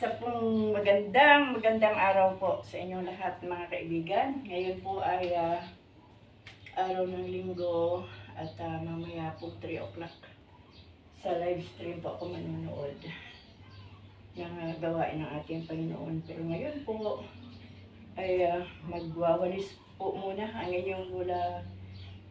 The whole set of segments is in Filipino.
Isa pong magandang, magandang araw po sa inyong lahat mga kaibigan. Ngayon po ay ah, araw ng linggo at ah, mamaya po 3 o'clock sa live stream po ako manonood ng ah, gawain ng ating Panginoon. Pero ngayon po ay ah, magwawalis po muna ang inyong gula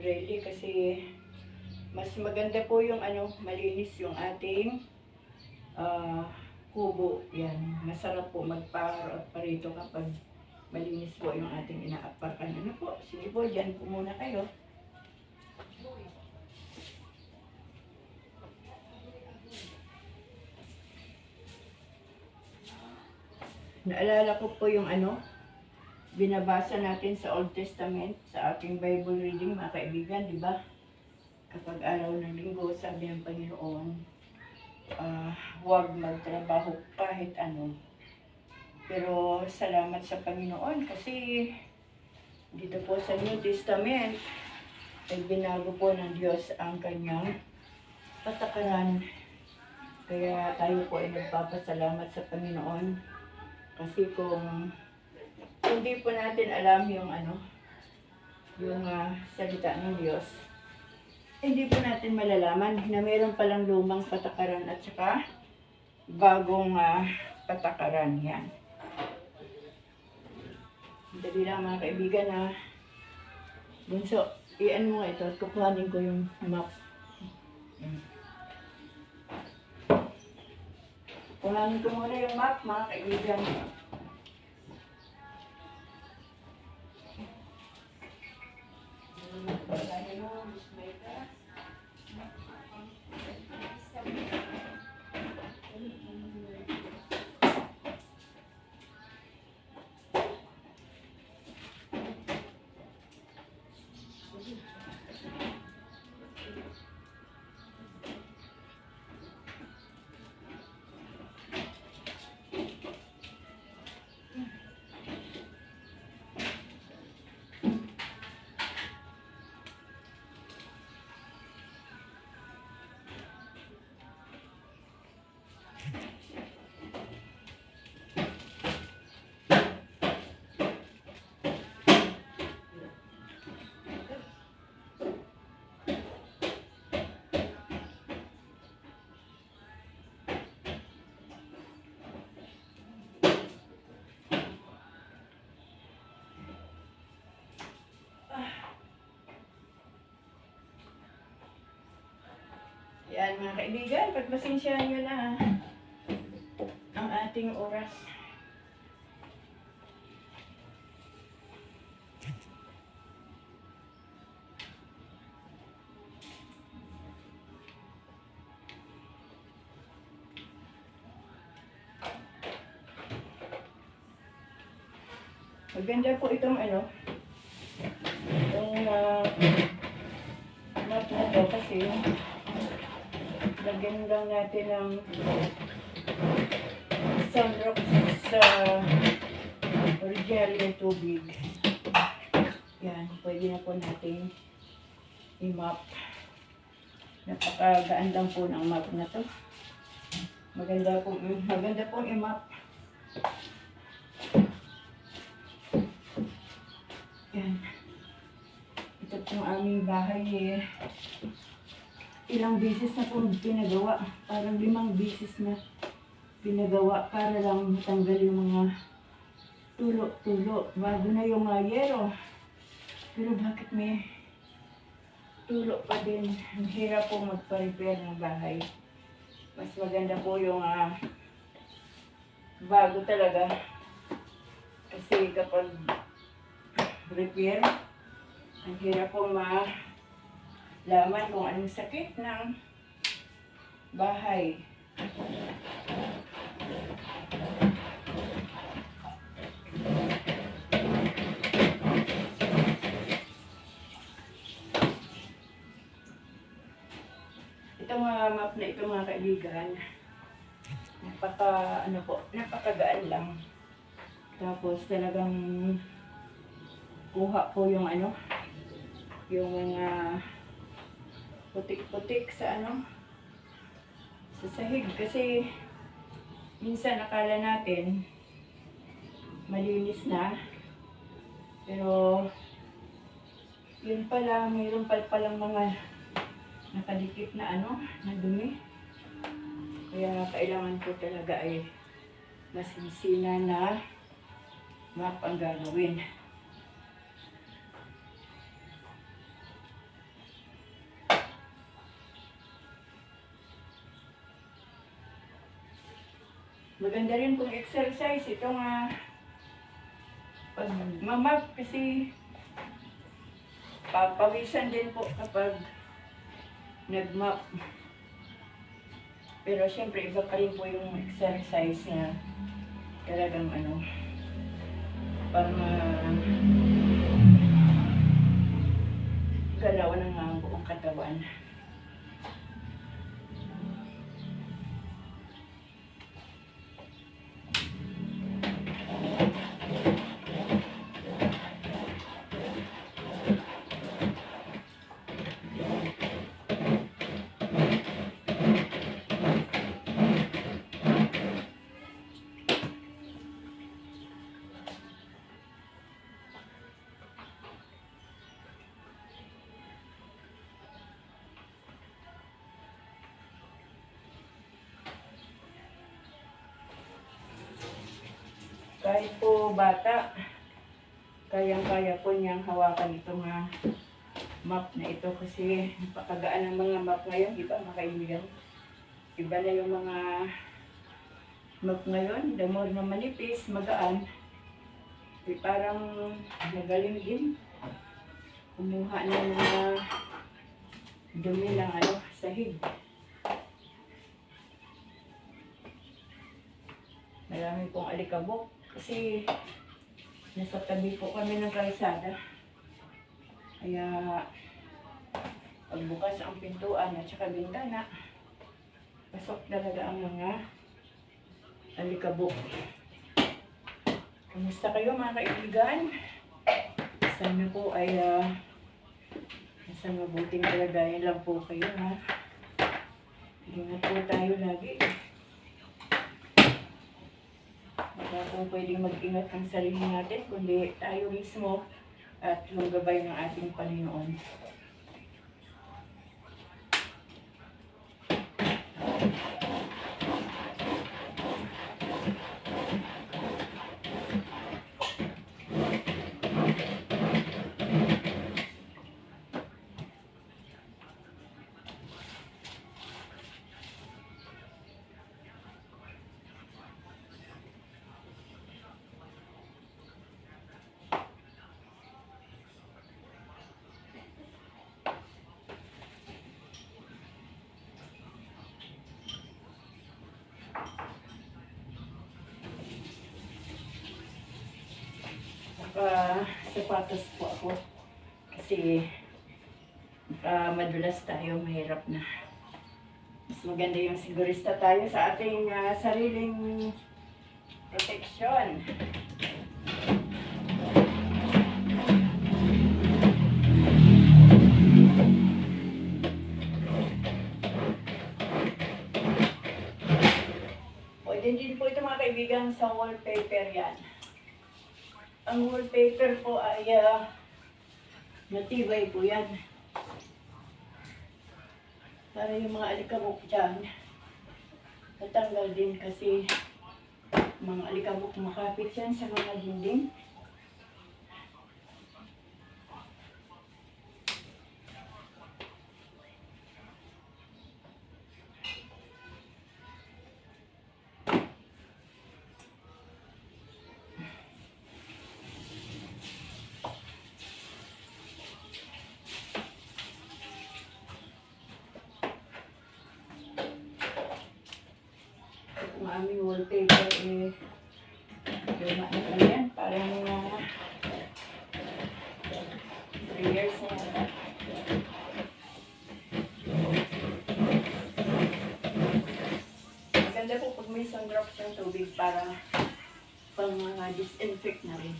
ready kasi mas maganda po yung ano, malinis yung ating ah, kubo. Yan. Masarap po magparo at parito kapag malinis po yung ating inaapakan. Ano po? Sige po, dyan po muna kayo. Naalala ko po yung ano, binabasa natin sa Old Testament, sa ating Bible reading, mga kaibigan, di ba? Kapag araw ng linggo, sabi ng Panginoon, ah, huwag magtrabaho kahit ano. Pero salamat sa Panginoon kasi dito po sa New Testament ay binago po ng Diyos ang kanyang patakaran. Kaya tayo po ay nagpapasalamat sa Panginoon kasi kung hindi po natin alam yung ano, yung ah, salita ng Diyos, hindi po natin malalaman na mayroon palang lumang patakaran at saka bagong ah, patakaran yan. Dali lang mga kaibigan na bunso, iyan mo ito at kukuhanin ko yung map. Yan. Kuhanin ko muna yung map mga kaibigan. Yan mga kaibigan, pagpasensyahan nyo na ang ating oras. Maganda po itong ano, yung uh, map na to kasi lagyan lang natin ng sunrock sa original yung tubig. Yan, pwede na po natin i-map. Napakagaan lang po ng map na to. Maganda po, maganda pong i-map. Yan. Ito pong aming bahay eh ilang beses na po pinagawa. Parang limang beses na pinagawa para lang matanggal yung mga tulo-tulo. Bago na yung uh, yero. Pero bakit may tulo pa din? Ang hirap po magpa-repair ng bahay. Mas maganda po yung ah, bago talaga. Kasi kapag repair, ang hirap po ma laman kung anong sakit ng bahay. Itong mga map na ito mga kaibigan, napaka, ano po, napakagaan lang. Tapos talagang kuha po yung ano, yung mga putik-putik sa ano, sa sahig kasi minsan akala natin malinis na. Pero yun pala, mayroon pa palang mga nakadikit na ano, na dumi. Kaya kailangan ko talaga ay masinsina na map ang gagawin. Maganda rin kung exercise ito nga pag mamap kasi papawisan din po kapag nagmap. Pero syempre iba pa rin po yung exercise na talagang ano pang uh, galaw ng uh, buong katawan. Kahit po bata, kayang-kaya po niyang hawakan itong uh, map na ito kasi napakagaan ng mga map ngayon, di ba mga kaibigan? Iba na yung mga map ngayon, the more na manipis, magaan, eh, parang magaling din. Kumuha ng mga dumi ng ano, sahig. Marami pong alikabok kasi nasa tabi po kami ng kalsada. Kaya pagbukas ang pintuan at saka bintana, pasok talaga ang mga alikabok. Kamusta kayo mga kaibigan? Sana po ay uh, nasa mabuting kalagayan lang po kayo ha. Ingat po tayo lagi. Wala pong pwedeng mag-ingat ang sarili natin, kundi tayo mismo at yung ng ating Panginoon. Naka sapatos po ako. Kasi naka madulas tayo, mahirap na. Mas maganda yung sigurista tayo sa ating ah, sariling proteksyon. Pwede din po ito mga kaibigan sa wallpaper yan. Ang wallpaper po ay uh, natibay po yan. Para yung mga alikabok dyan, natanggal din kasi mga alikabok makapit yan sa mga dinding. Ang aming wallpaper eh, luma na po yan. Parang mga 3 years na. Maganda po pag may drops yung tubig para pang mga disinfect na rin.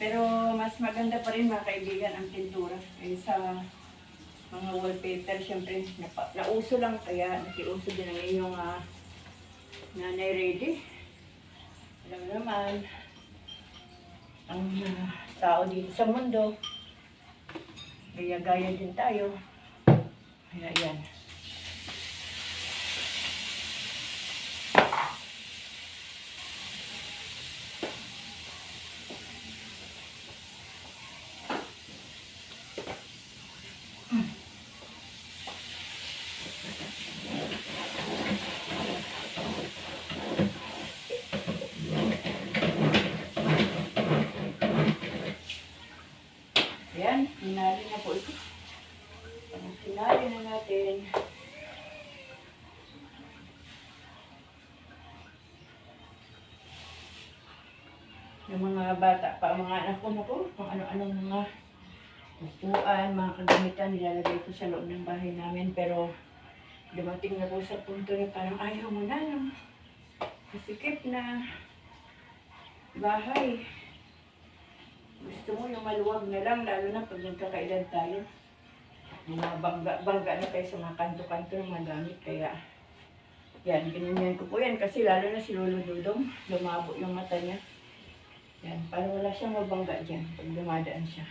Pero mas maganda pa rin mga kaibigan ang pintura kaysa mga wallpaper. Siyempre, nauso lang kaya nakiuso din ang iyong ah, nanay ready. Alam naman, ang ah, tao dito sa mundo, gaya-gaya din tayo. Kaya yan. Ayan, hinali na po ito. Hinali na natin. Yung mga bata pa, mga anak ko na po, kung ano-anong mga upuan, mga kagamitan, nilalagay ko sa loob ng bahay namin. Pero dumating na po sa punto na parang ayaw mo na ng masikip na bahay. Gusto mo yung maluwag na lang, lalo na pag nagkakaedad tayo. Mga bangga, bangga na tayo sa mga kanto-kanto ng mga gamit. Kaya, yan, ganyan ko po yan. Kasi lalo na si Lolo Dudong, lumabo yung mata niya. Yan, para wala siyang mabangga dyan pag dumadaan siya.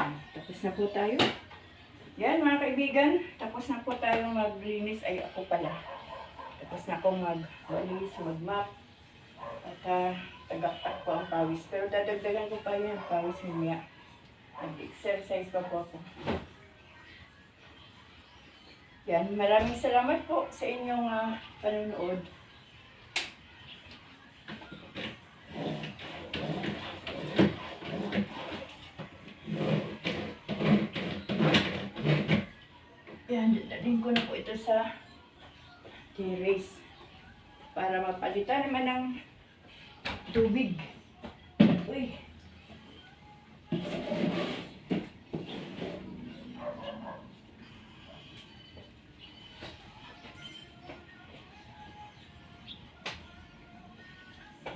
Yan, tapos na po tayo. Yan mga kaibigan, tapos na po tayong maglinis. Ay ako pala. Tapos na akong magwalis, magmap. At uh, tagaktak ko ang pawis. Pero dadagdagan ko pa yan, pawis mamaya. Nag-exercise pa po ako. Yan, maraming salamat po sa inyong uh, panonood. Yan, dadalhin ko na po ito sa terrace para mapalitan naman ng tubig. Uy.